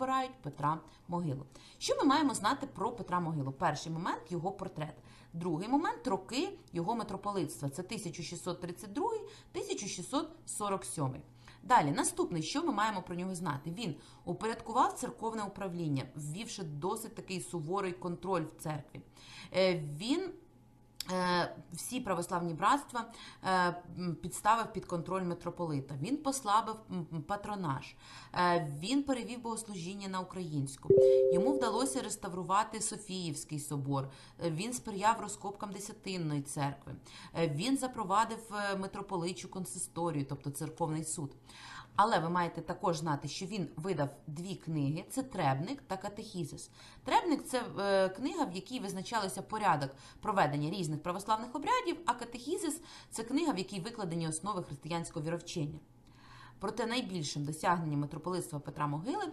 обирають Петра Могилу. Що ми маємо знати про Петра Могилу? Перший момент його портрет. Другий момент роки його митрополитства. Це 1632-1647. Далі, наступний, що ми маємо про нього знати? Він упорядкував церковне управління, ввівши досить такий суворий контроль в церкві. Е, Він всі православні братства е, підставив під контроль митрополита. Він послабив патронаж, Е, він перевів богослужіння на українську. Йому вдалося реставрувати Софіївський собор. Е, Він сприяв розкопкам Десятинної церкви. Е, Він запровадив е, митрополичу консисторію, тобто церковний суд. Але ви маєте також знати, що він видав дві книги: це Требник та Катехізис. Требник це е, книга, в якій визначалося порядок проведення різних православних обрядів, а катехізис це книга, в якій викладені основи християнського віровчення. Проте найбільшим досягненням митрополитства Петра Могили було